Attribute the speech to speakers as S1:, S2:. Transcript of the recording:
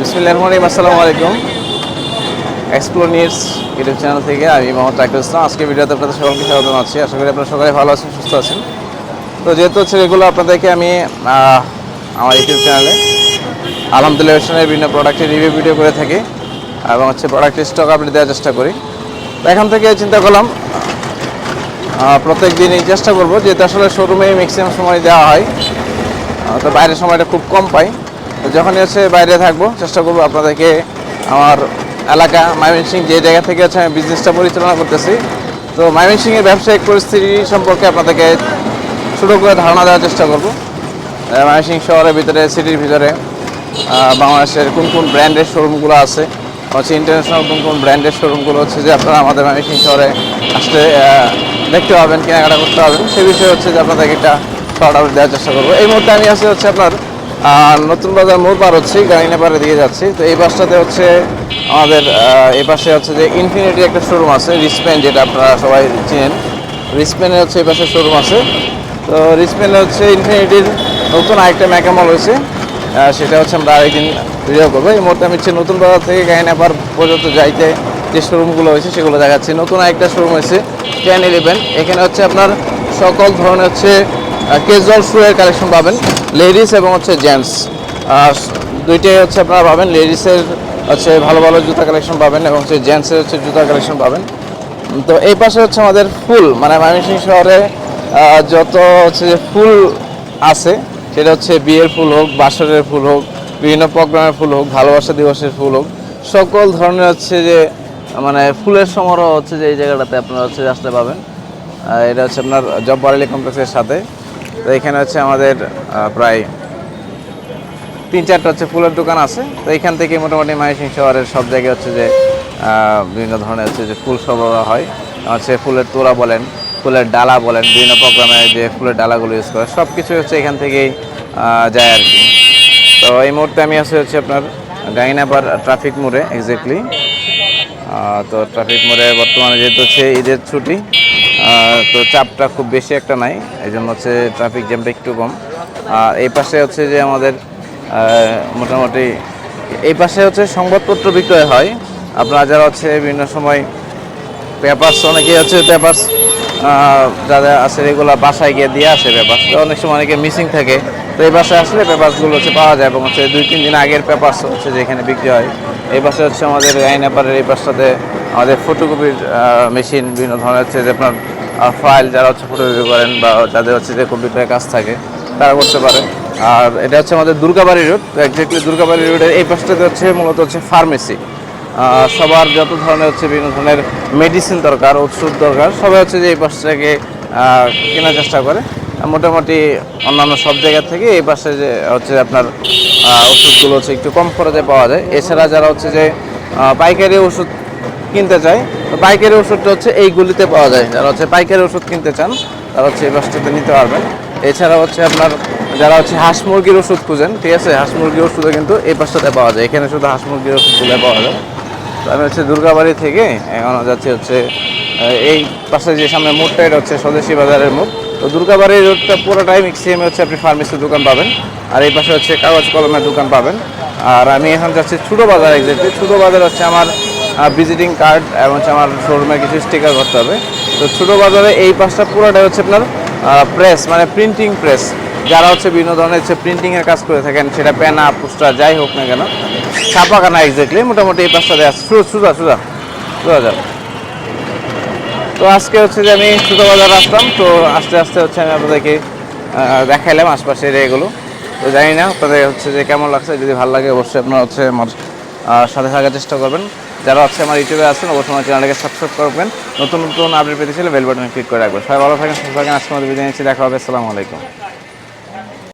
S1: বিসমিল্লাহ আসসালামু আলাইকুম। এক্সপ্লোর নিউজ ইউটিউব চ্যানেল থেকে আমি মোহাম্মদ তাকির ইসলাম। আজকে ভিডিওতে আপনাদের সকলকে স্বাগত আছি আশা করি আপনারা সবাই ভালো আছেন, সুস্থ আছেন। তো যেহেতু হচ্ছে এগুলো আপনাদেরকে আমি আমার ইউটিউব চ্যানেলে আলহামদুলিল্লাহ বিভিন্ন প্রোডাক্টের রিভিউ ভিডিও করে থাকি এবং হচ্ছে প্রোডাক্টের স্টক আপডেট দেওয়ার চেষ্টা করি। তো এখান থেকে চিন্তা করলাম প্রত্যেক দিনই চেষ্টা করব, যেহেতু আসলে শোরুমে ম্যাক্সিমাম সময় দেওয়া হয় তো বাইরের সময়টা খুব কম পাই। যখনই হচ্ছে বাইরে থাকব, চেষ্টা করব আপনাদেরকে আমার এলাকা ময়মনসিং যে জায়গা থেকে হচ্ছে আমি বিজনেসটা পরিচালনা করতেছি। তো ময়মনসিংয়ের ব্যবসায়িক পরিস্থিতি সম্পর্কে আপনাদেরকে ছোটো করে ধারণা দেওয়ার চেষ্টা করব। ময়মনসিং শহরের ভিতরে সিটির ভিতরে বাংলাদেশের কোন কোন ব্র্যান্ডের শোরুমগুলো আছে, হচ্ছে ইন্টারন্যাশনাল কোন কোন ব্র্যান্ডের শোরুমগুলো হচ্ছে যে আপনারা আমাদের ময়মনসিং শহরে আসতে দেখতে পাবেন, কেনাকাটা করতে পারবেন, সে বিষয়ে হচ্ছে যে আপনাদেরকে একটা শর্ট আউট দেওয়ার চেষ্টা করব। এই মুহূর্তে আমি আছি হচ্ছে আপনার নতুন বাজার মোড় পার হচ্ছি গাড়িনা পারে দিয়ে যাচ্ছি। তো এই বাসটাতে হচ্ছে আমাদের এই পাশে হচ্ছে যে ইনফিনিটি একটা শোরুম আছে রিসপেন যেটা আপনারা সবাই চিনেন। রিসপেনের হচ্ছে এই পাশে শোরুম আছে। তো রিসপেনে হচ্ছে ইনফিনিটির নতুন আরেকটা ম্যাকামল হয়েছে। সেটা হচ্ছে আমরা আরেকদিন ভিডিও করব। এই মুহূর্তে আমি হচ্ছে নতুন বাজার থেকে গাইনাপার পর্যন্ত যাইতে যে শোরুমগুলো হয়েছে সেগুলো দেখাচ্ছি। নতুন আরেকটা শোরুম হয়েছে টেন ইলেভেন এখানে হচ্ছে আপনার সকল ধরনের হচ্ছে কেজুয়াল শুয়ের কালেকশন পাবেন। লেডিস এবং হচ্ছে জেন্টস দুইটাই হচ্ছে আপনারা পাবেন। লেডিসের হচ্ছে ভালো ভালো জুতা কালেকশন পাবেন এবং হচ্ছে জেন্টসের হচ্ছে জুতা কালেকশন পাবেন। তো এই পাশে হচ্ছে আমাদের ফুল মানে ময়মনসিংহ শহরে যত হচ্ছে যে ফুল আছে, সেটা হচ্ছে বিয়ের ফুল হোক, বাসরের ফুল হোক, বিভিন্ন প্রোগ্রামের ফুল হোক, ভালোবাসা দিবসের ফুল হোক, সকল ধরনের হচ্ছে যে মানে ফুলের সমারোহ হচ্ছে যে এই জায়গাটাতে আপনারা হচ্ছে আসতে পাবেন। এটা হচ্ছে আপনার জব বারেলি কমপ্লেক্সের সাথে। তো এখানে হচ্ছে আমাদের প্রায় তিন চারটা হচ্ছে ফুলের দোকান আছে। তো এখান থেকে মোটামুটি ময়মনসিংহ শহরের সব জায়গায় হচ্ছে যে বিভিন্ন ধরনের হচ্ছে যে ফুল সরবরাহ হয়। হচ্ছে ফুলের তোড়া বলেন, ফুলের ডালা বলেন, বিভিন্ন প্রোগ্রামে যে ফুলের ডালাগুলো ইউজ করে সব কিছু হচ্ছে এখান থেকেই যায় আর কি। তো এই মুহূর্তে আমি আছি হচ্ছে আপনার গাইনাবার ট্রাফিক মোড়ে এক্স্যাক্টলি তো ট্রাফিক মোড়ে বর্তমানে যেহেতু হচ্ছে ঈদের ছুটি তো চাপটা খুব বেশি একটা নাই। এই জন্য হচ্ছে ট্রাফিক জ্যামটা একটু কম। আর এই পাশে হচ্ছে যে আমাদের মোটামুটি এই পাশে হচ্ছে সংবাদপত্র বিক্রয় হয়। আপনারা যারা হচ্ছে বিভিন্ন সময় পেপারস অনেকে হচ্ছে পেপারস যাদের আছে এগুলো বাসায় গিয়ে দিয়ে আসে পেপারস অনেক সময় অনেকে মিসিং থাকে। তো এই বাসায় আসলে পেপারসগুলো হচ্ছে পাওয়া যায় এবং হচ্ছে দুই, তিন দিন আগের পেপারস হচ্ছে যেখানে বিক্রি হয়। এই পাশে হচ্ছে আমাদের আইনাপাড়ের এই পাশটাতে আমাদের ফটোকপির মেশিন বিভিন্ন ধরনের হচ্ছে যে আপনার ফাইল যারা হচ্ছে ফটোকপি করেন বা যাদের হচ্ছে যে কম্পিউটারের কাজ থাকে, তারা করতে পারে। আর এটা হচ্ছে আমাদের দুর্গাবাড়ি রোড একজাক্টলি দুর্গাবাড়ি রোডের এই পাশটাতে হচ্ছে মূলত হচ্ছে ফার্মেসি সবার যত ধরনের হচ্ছে বিভিন্ন ধরনের মেডিসিন দরকার, ওষুধ দরকার, সবাই হচ্ছে যে এই পাশটাকে কেনার চেষ্টা করে। মোটামুটি অন্যান্য সব জায়গা থেকে এই পাশে যে হচ্ছে আপনার ওষুধগুলো হচ্ছে একটু কম খরচে পাওয়া যায়। এছাড়া যারা হচ্ছে যে পাইকারি ওষুধ কিনতে চায় তো পাইকারি ওষুধটা হচ্ছে এইগুলিতে পাওয়া যায়। যারা হচ্ছে পাইকারি ওষুধ কিনতে চান, তারা হচ্ছে এই পাশটাতে নিতে পারবেন। এছাড়া হচ্ছে আপনার, যারা হচ্ছে হাঁস মুরগির ওষুধ খুঁজেন, ঠিক আছে? হাঁস মুরগির ওষুধও কিন্তু এই পাশটাতে পাওয়া যায়। এখানে শুধু হাঁস মুরগির ওষুধগুলো পাওয়া যায়। তো আমি হচ্ছে দুর্গাবাড়ি থেকে এখন যাচ্ছি হচ্ছে এই পাশে যে সামনে মোড়টা, এটা হচ্ছে স্বদেশী বাজারের মোড়। তো দুর্গাবাড়ির রোডটা পুরোটাই মিক্সিয়ামে হচ্ছে আপনি ফার্মেসির দোকান পাবেন। আর এই পাশে হচ্ছে কাগজ কলমের দোকান পাবেন। আর আমি এখন যাচ্ছি ছোটো বাজার এক্সাক্টলি ছোটো বাজার হচ্ছে আমার ভিজিটিং কার্ড এবং হচ্ছে আমার শোরুমের কিছু স্টিকার করতে হবে। তো ছোটো বাজারে এই পাশটা পুরোটাই হচ্ছে আপনার প্রেস মানে প্রিন্টিং প্রেস যারা হচ্ছে বিভিন্ন ধরনের হচ্ছে প্রিন্টিংয়ের কাজ করে থাকেন, সেটা পেনা পোস্টার, যাই হোক না কেন, ছাপাখানা এক্স্যাক্টলি মোটামুটি এই পাঁচটা দেওয়া সুজা সুজা সুজা যাও। তো আজকে হচ্ছে যে আমি ছোটো বাজার আসলাম, তো আস্তে আস্তে হচ্ছে আমি আপনাদেরকে দেখাইলাম আশপাশের এগুলো। তো জানি না আপনাদের হচ্ছে যে কেমন লাগছে, যদি ভালো লাগে অবশ্যই আপনারা হচ্ছে আমার সাথে থাকার চেষ্টা করবেন। যারা আছে আমার ইউটিউবে আছেন, অবশ্যই আমার চ্যানেলটাকে সাবস্ক্রাইব করবেন নতুন নতুন আপডেট পেতে চাইলে বেল বাটনে ক্লিক করে রাখবেন। সবাই ভালো থাকেন, সুস্থ থাকেন। আজকে আমাদের বিদায় নিচ্ছি। দেখা হবে। আসসালামু আলাইকুম।